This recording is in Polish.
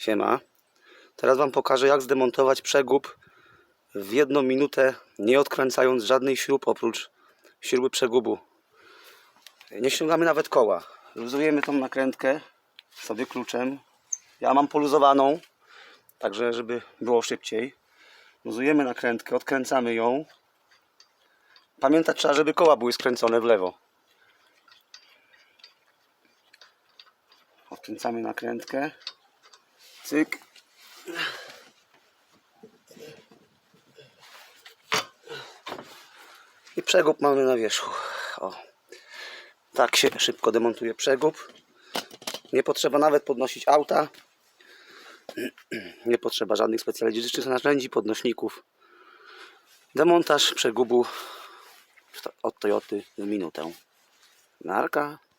Siema. Teraz Wam pokażę jak zdemontować przegub w jedną minutę, nie odkręcając żadnych śrub oprócz śruby przegubu. Nie ściągamy nawet koła. Luzujemy tą nakrętkę sobie kluczem. Ja mam poluzowaną, także żeby było szybciej. Luzujemy nakrętkę, odkręcamy ją. Pamiętać trzeba, żeby koła były skręcone w lewo. Odkręcamy nakrętkę. Cyk. I przegub mamy na wierzchu. O. Tak się szybko demontuje przegub. Nie potrzeba nawet podnosić auta. Nie potrzeba żadnych specjalistycznych narzędzi, podnośników. Demontaż przegubu od Toyoty w minutę. Narka.